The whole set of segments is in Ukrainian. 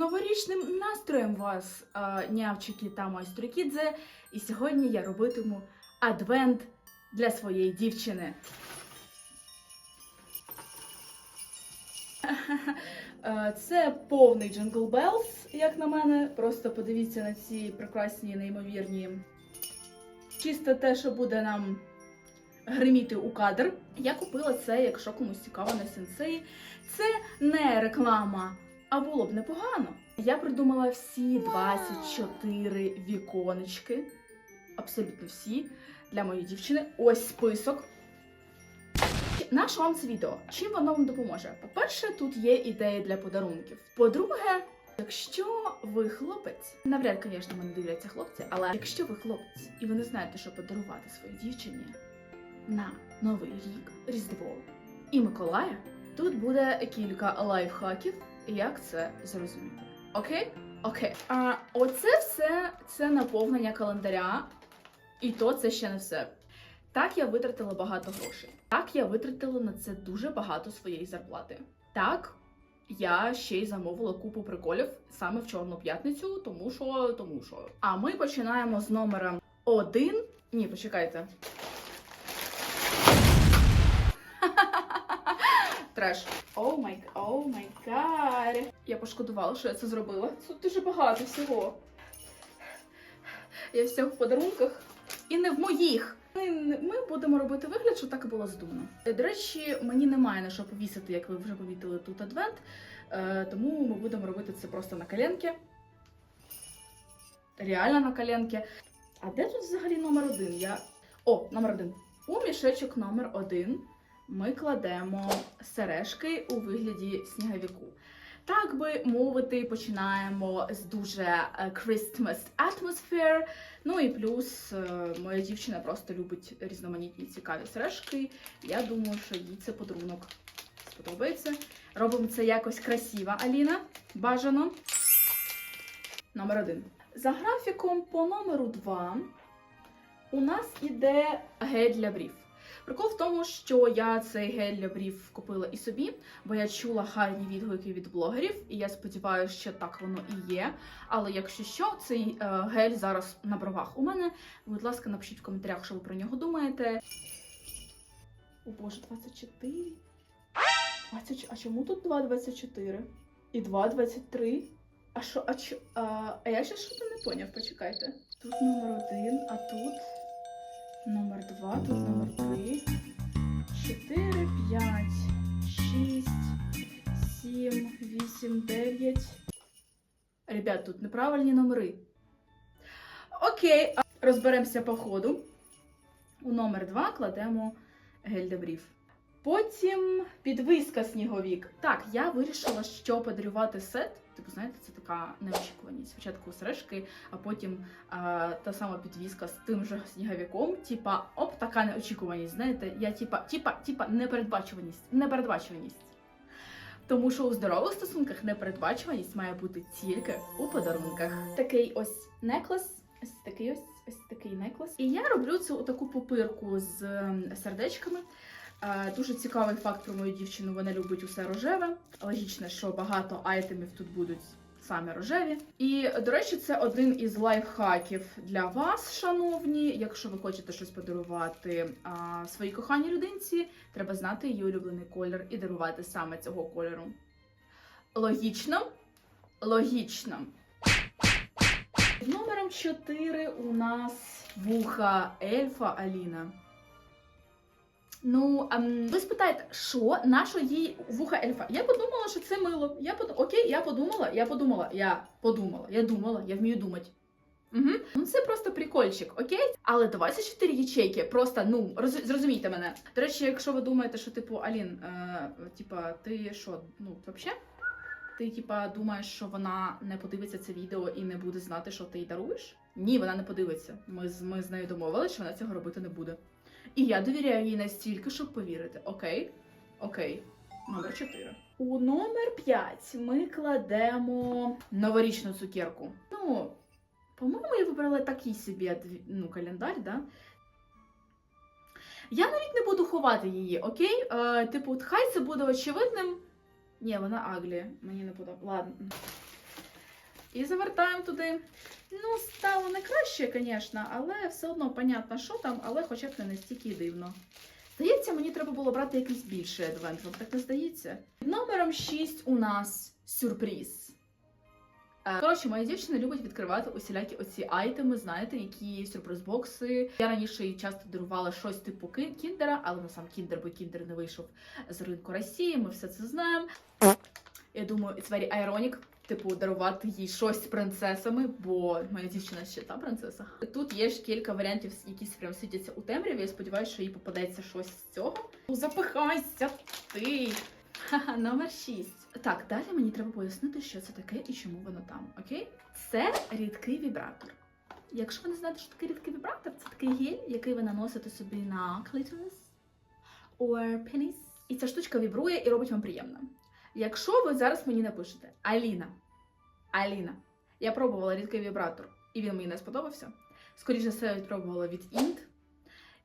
новорічним настроєм вас, нявчики та майстрикідзе. І сьогодні я робитиму адвент для своєї дівчини. Це повний Jingle Bells, як на мене. Просто подивіться на ці прекрасні, неймовірні. Чисто те, що буде нам гриміти у кадр. Я купила це, якщо комусь цікаво на сенсеї. Це не реклама, а було б непогано. Я придумала всі 24 віконечки, абсолютно всі, для моєї дівчини. Ось список. Наш вам це відео. Чим воно вам допоможе? По-перше, тут є ідеї для подарунків. По-друге, якщо ви хлопець, навряд, звісно, мене дивляться хлопці, але якщо ви хлопець і ви не знаєте, що подарувати своїй дівчині на Новий рік, Різдво і Миколая, тут буде кілька лайфхаків, як це зрозуміти. Окей? Окей. А оце все це наповнення календаря, і то це ще не все. Так я витратила багато грошей. Так я витратила на це дуже багато своєї зарплати. Так, я ще й замовила купу приколів саме в Чорну п'ятницю, тому що, тому що. А ми починаємо з номера один. Ні, почекайте. Треш. Оу май, оу май гад. Я пошкодувала, що я це зробила. Тут дуже багато всього. Я вся в подарунках. І не в моїх. Ми, будемо робити вигляд, що так і було здумано. Е, До речі, мені немає на що повісити, як ви вже помітили тут адвент. Е, тому ми будемо робити це просто на коленки. Реально на коленки. А де тут взагалі номер один? Я... О, номер один. У мішечок номер один ми кладемо сережки у вигляді сніговіку. Так би мовити, починаємо з дуже е, Christmas atmosphere. Ну і плюс е, моя дівчина просто любить різноманітні цікаві сережки. Я думаю, що їй це подарунок сподобається. Робимо це якось красиво, Аліна. Бажано. Номер один. За графіком по номеру 2 у нас іде гель для брів. Прикол в тому, що я цей гель для брів купила і собі, бо я чула гарні відгуки від блогерів, і я сподіваюся, що так воно і є. Але якщо що, цей е, гель зараз на бровах у мене. Будь ласка, напишіть в коментарях, що ви про нього думаєте. О боже, 24. 20... А чому тут 2,24? І 2,23? А що, а а, а я ще щось не поняв, почекайте. Тут номер один, а тут номер два, тут номер три, чотири, п'ять, шість, сім, вісім, дев'ять. Ребят, тут неправильні номери. Окей, розберемося по ходу. У номер два кладемо гель для брів. Потім підвиска сніговік. Так, я вирішила, що подарувати сет. Типу, знаєте, це така неочікуваність. Спочатку сережки, а потім а, та сама підвіска з тим же сніговіком. Типа, оп, така неочікуваність. Знаєте, я типа, типа, типа, непередбачуваність. Непередбачуваність. Тому що у здорових стосунках непередбачуваність має бути тільки у подарунках. Такий ось неклес, ось такий ось, ось такий неклес. І я роблю цю таку пупирку з ем, сердечками. Е, Дуже цікавий факт про мою дівчину. Вона любить усе рожеве. Логічно, що багато айтемів тут будуть саме рожеві. І, до речі, це один із лайфхаків для вас, шановні. Якщо ви хочете щось подарувати а, своїй коханій людинці, треба знати її улюблений колір і дарувати саме цього кольору. Логічно? Логічно. Номером 4 у нас вуха ельфа Аліна. Ну, ем, ви спитаєте, що нащо їй вуха ельфа? Я подумала, що це мило. Я под... Окей, я подумала, я подумала, я подумала, я думала, я вмію думати. Угу. Ну це просто прикольчик, окей? Але 24 ячейки, просто ну роз... зрозумійте мене. До речі, якщо ви думаєте, що типу Алін, е, типа, ти що, ну взагалі? Ти типа думаєш, що вона не подивиться це відео і не буде знати, що ти їй даруєш? Ні, вона не подивиться. Ми ми з нею домовилися, що вона цього робити не буде. І я довіряю їй настільки, щоб повірити. Окей? Окей. Номер 4. У номер 5 ми кладемо новорічну цукерку. Ну, по-моєму, я вибрала такий собі ну, календар, да? Я навіть не буду ховати її, окей? Е, типу, хай це буде очевидним. Ні, вона Аглі. Мені не подобається. Ладно. І завертаємо туди. Ну, стало не краще, звісно, але все одно понятно, що там, але хоча б не настільки дивно. Здається, мені треба було брати якийсь більший адвент, вам так не здається? Номером 6 у нас сюрприз. Е, Коротше, моя дівчина любить відкривати усілякі оці айтеми, знаєте, які сюрприз-бокси. Я раніше їй часто дарувала щось типу кіндера, але на сам кіндер, бо кіндер не вийшов з ринку Росії. Ми все це знаємо. Я думаю, it's very ironic, типу, дарувати їй щось з принцесами, бо моя дівчина ще та принцеса. Тут є ж кілька варіантів, які прям світяться у темряві. Я сподіваюся, що їй попадеться щось з цього. Ну, Запихайся ти! Ха-ха, номер 6. Так, далі мені треба пояснити, що це таке і чому воно там. Окей? Це рідкий вібратор. Якщо ви не знаєте, що таке рідкий вібратор, це такий гель, який ви наносите собі на кліторис or penis. І ця штучка вібрує і робить вам приємно. Якщо ви зараз мені напишете Аліна, Аліна, я пробувала рідкий вібратор, і він мені не сподобався. Скоріше все, я пробувала від Int.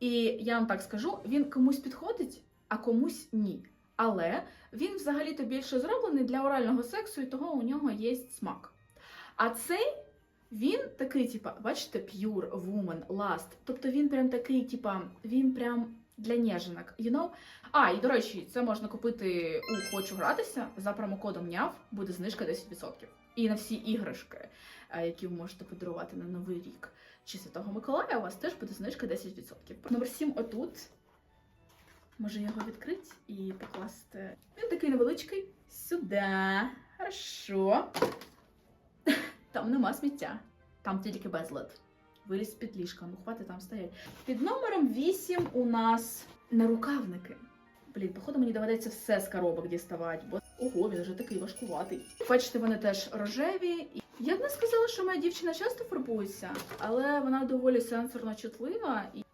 І я вам так скажу, він комусь підходить, а комусь ні. Але він взагалі-то більше зроблений для орального сексу, і того у нього є смак. А цей він такий, типа, бачите, pure, woman, lust. Тобто він прям такий, типа, він прям для ніженок, you know? А, і до речі, це можна купити у Хочу гратися за промокодом НЯВ, буде знижка 10%. І на всі іграшки, е, які ви можете подарувати на Новий рік чи Святого Миколая, у вас теж буде знижка 10%. Номер 7 отут. Може його відкрити і покласти. Він такий невеличкий. Сюди. Хорошо. Там нема сміття. Там тільки безлад. Виліз під ліжка, ну хватить там стоять. Під номером 8 у нас нарукавники. Блін, походу мені доведеться все з коробок діставати, бо ого, він вже такий важкуватий. Бачите, вони теж рожеві. Я б не сказала, що моя дівчина часто фарбується, але вона доволі сенсорно чутлива і.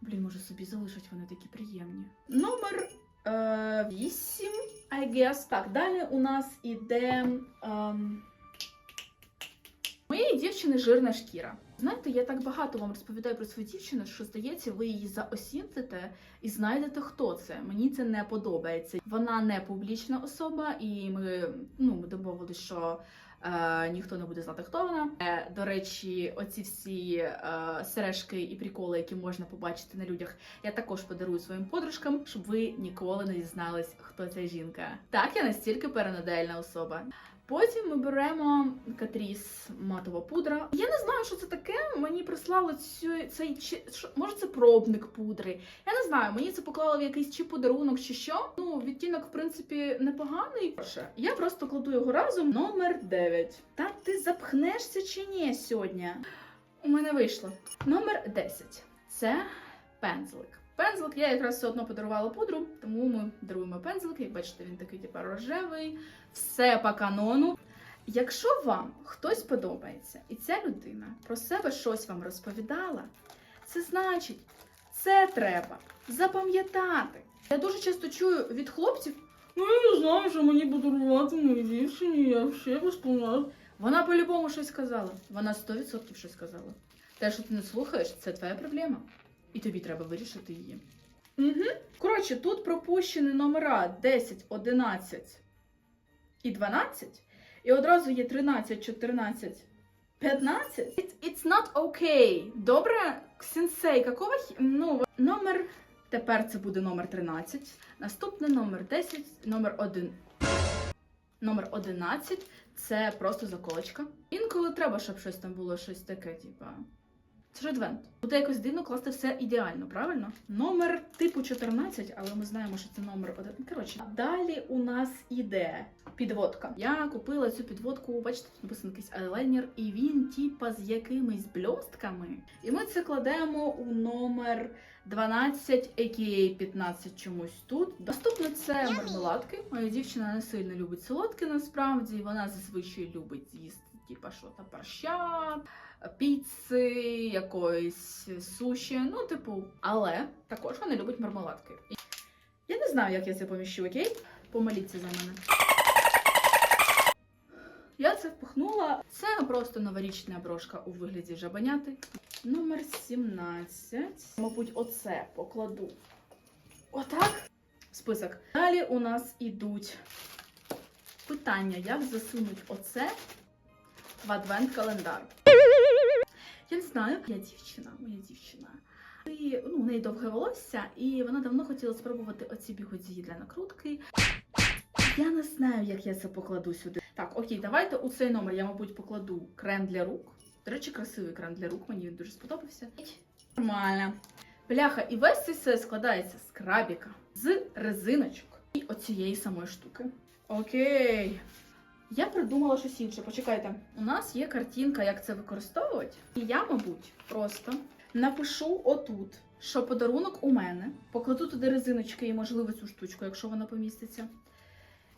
Блін, може собі залишать вони такі приємні. Номер е, 8, I guess. Так, далі у нас іде. ем, Моєї дівчини жирна шкіра. Знаєте, я так багато вам розповідаю про свою дівчину, що здається, ви її заосінците і знайдете, хто це. Мені це не подобається. Вона не публічна особа, і ми, ну, ми домовилися, що е, ніхто не буде знати, хто вона. Е, до речі, оці всі е, сережки і приколи, які можна побачити на людях, я також подарую своїм подружкам, щоб ви ніколи не дізнались, хто ця жінка. Так, я настільки перенадельна особа. Потім ми беремо Катріс матова пудра. Я не знаю, що це таке. Мені прислали цю цей може це пробник пудри. Я не знаю, мені це поклали в якийсь чи подарунок, чи що. Ну, відтінок, в принципі, непоганий. Я просто кладу його разом. Номер 9. Та ти запхнешся чи ні сьогодні? У мене вийшло. Номер 10. Це пензлик. Пензлик я якраз все одно подарувала пудру, тому ми даруємо пензлик. Як бачите, він такий типу рожевий, все по канону. Якщо вам хтось подобається, і ця людина про себе щось вам розповідала, це значить, це треба запам'ятати. Я дуже часто чую від хлопців: ну я не знаю, що мені подарувати моїй дівчині, я взагалі розповідаю. Вона по-любому щось сказала. Вона 100% щось сказала. Те, що ти не слухаєш, це твоя проблема. І тобі треба вирішити її. Угу. Коротше, тут пропущені номера 10, 11 і 12. І одразу є 13, 14, 15. It's, it's not okay. Добре, сенсей, какого хі... Ну, номер. Тепер це буде номер 13. Наступний номер 10, номер 1. Номер 11 це просто заколочка. Інколи треба, щоб щось там було щось таке, типа. Це ж адвент. Буде якось дивно класти все ідеально, правильно? Номер типу 14, але ми знаємо, що це номер 1. Коротше, далі у нас іде підводка. Я купила цю підводку, бачите, тут написано якийсь айлайнер, і він, типа, з якимись бльостками. І ми це кладемо у номер 12, а.к.а. 15 чомусь тут. Наступне це мармеладки. Моя дівчина не сильно любить солодке, насправді. Вона зазвичай любить їсти, типа, що там парща, піци, якоїсь суші, ну, типу, але також вона любить мармеладки. Я не знаю, як я це поміщу, окей? Помоліться за мене. Я це впихнула. Це просто новорічна брошка у вигляді жабаняти. Номер 17. Мабуть, оце покладу. Отак. Список. Далі у нас ідуть питання, як засунуть оце в адвент-календар. Я не знаю, я дівчина, моя дівчина. І, ну, у неї довге волосся, і вона давно хотіла спробувати оці бігудії для накрутки. Я не знаю, як я це покладу сюди. Так, окей, давайте у цей номер я, мабуть, покладу крем для рук. До речі, красивий крем для рук, мені він дуже сподобався. Нормально. Бляха, і весь цей сет складається з крабіка, з резиночок і оцієї самої штуки. Окей. Я придумала щось інше. Почекайте, у нас є картинка, як це використовувати. І я, мабуть, просто напишу отут, що подарунок у мене, покладу туди резиночки і, можливо, цю штучку, якщо вона поміститься.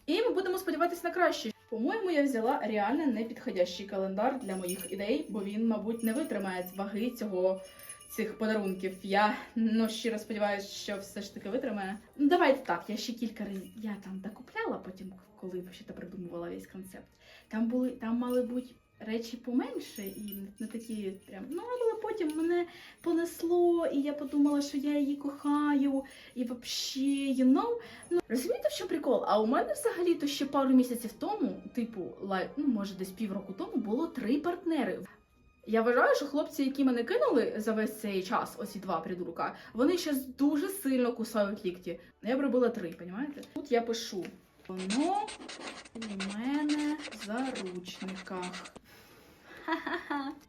І ми будемо сподіватися на краще. По-моєму, я взяла реально непідходящий календар для моїх ідей, бо він, мабуть, не витримає ваги цього цих подарунків. Я ну щиро сподіваюся, що все ж таки витримає. Давайте так. Я ще кілька разів я там докупляла, потім, коли ще придумувала весь концепт. Там були там мали бути речі поменше і не такі прям. Ну але потім мене понесло, і я подумала, що я її кохаю, і взагалі, you know, Ну, розумієте, що прикол? А у мене взагалі то ще пару місяців тому, типу, лай, ну може десь півроку тому, було три партнери. Я вважаю, що хлопці, які мене кинули за весь цей час, оці два придурка, вони ще дуже сильно кусають лікті. Я б робила три, понімаєте? Тут я пишу: воно у мене в заручниках.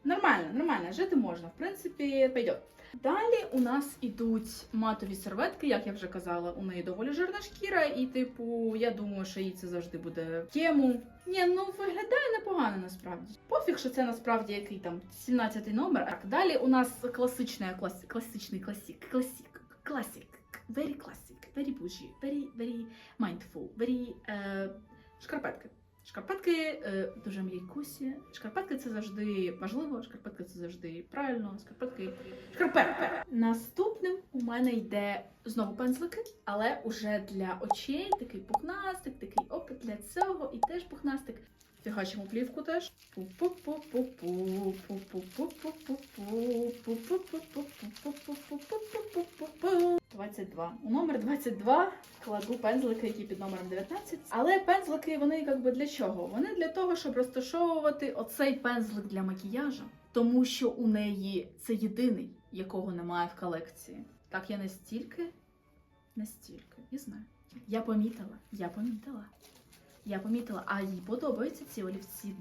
Нормально, нормально, жити можна. В принципі, пойдет. Далі у нас ідуть матові серветки, як я вже казала, у неї доволі жирна шкіра, і, типу, я думаю, що їй це завжди буде тему. Ні, ну виглядає непогано насправді. Пофіг, що це насправді який там 17-й номер. Так, далі у нас класичний, клас, класичний класік, класік, класік, very classic, very bougie, very, very mindful, very е, шкарпетки. Шкарпетки е, дуже м'якусі. Шкарпетки це завжди важливо. Шкарпетки це завжди правильно. Шкарпетки. Шкарпетки. Наступним у мене йде знову пензлики, але уже для очей такий пухнастик, такий оп для цього і теж пухнастик. Фігачимо плівку теж. 22. У номер 22 кладу пензлики, які під номером 19. Але пензлики вони якби для чого? Вони для того, щоб розташовувати оцей пензлик для макіяжа, тому що у неї це єдиний, якого немає в колекції. Так я настільки, настільки, я знаю. Я помітила, я помітила. Я помітила, а їй подобаються ці олівці.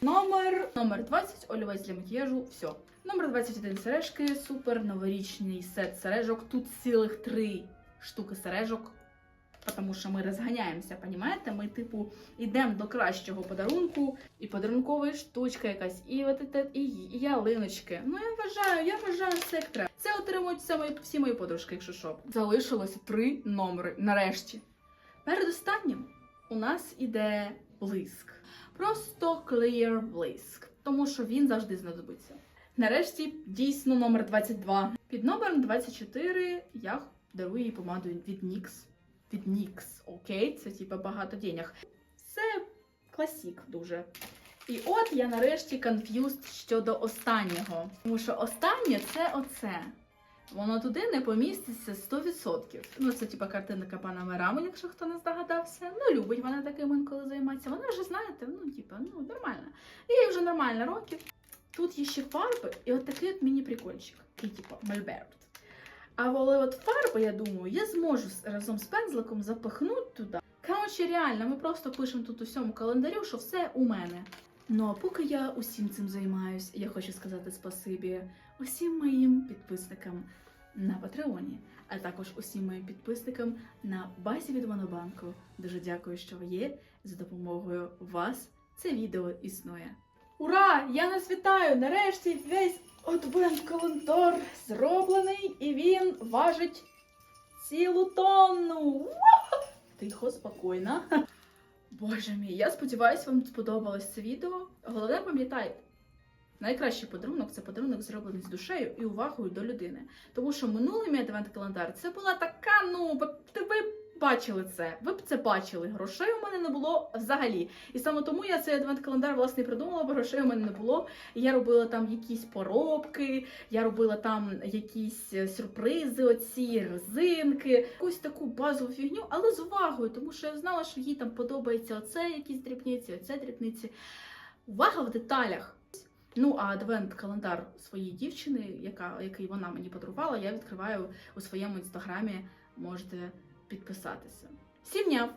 Номер номер 20, олівець для макіяжу, все. Номер 21 сережки, супер новорічний сет сережок. Тут цілих три штуки сережок. Тому що ми розганяємося, понімаєте? Ми, типу, йдемо до кращого подарунку, і подарункова штучка якась, і і, ялиночки. Ну я вважаю, я вважаю треба. Це отримують всі мої подружки, якщо що. Залишилося три номери нарешті. Перед останнім у нас іде блиск. Просто clear блиск, тому що він завжди знадобиться. Нарешті дійсно номер 22. Під номером 24 я дарую їй помаду від NYX. Від NYX, окей, це типа багато денег. Це класік дуже. І от я нарешті confused щодо останнього. Тому що останнє це оце. Воно туди не поміститься 100%. Ну, це типа картинка пана Мерами, якщо хто не здогадався. Ну, любить вона таким інколи займатися. Вона вже, знаєте, ну, типа, ну, нормально. Їй вже нормально років. Тут є ще фарби, і от такий от міні-прикольчик. Такий, типу, мольберт. А але от фарби, я думаю, я зможу разом з пензликом запихнути туди. Коротше, реально, ми просто пишемо тут у всьому календарю, що все у мене. Ну а поки я усім цим займаюсь, я хочу сказати спасибі усім моїм підписникам на Патреоні, а також усім моїм підписникам на базі від Монобанку. Дуже дякую, що ви є. За допомогою вас це відео існує. Ура! Я нас вітаю! Нарешті весь адвент-календар зроблений, і він важить цілу тонну. Тихо, спокійно. Боже мій, я сподіваюся, вам сподобалось це відео. Головне, пам'ятайте, найкращий подарунок це подарунок зроблений з душею і увагою до людини. Тому що минулий мій адвент-календар це була така, ну, ви бачили це. Ви б це бачили. Грошей у мене не було взагалі. І саме тому я цей адвент-календар власне придумала, бо грошей у мене не було. Я робила там якісь поробки, я робила там якісь е, сюрпризи, оці резинки, якусь таку базову фігню, але з увагою, тому що я знала, що їй там подобається оце якісь дрібниці, оце дрібниці. Увага в деталях. Ну, а адвент-календар своєї дівчини, яка, який вона мені подарувала, я відкриваю у своєму інстаграмі. Можете підписатися. Сім днів!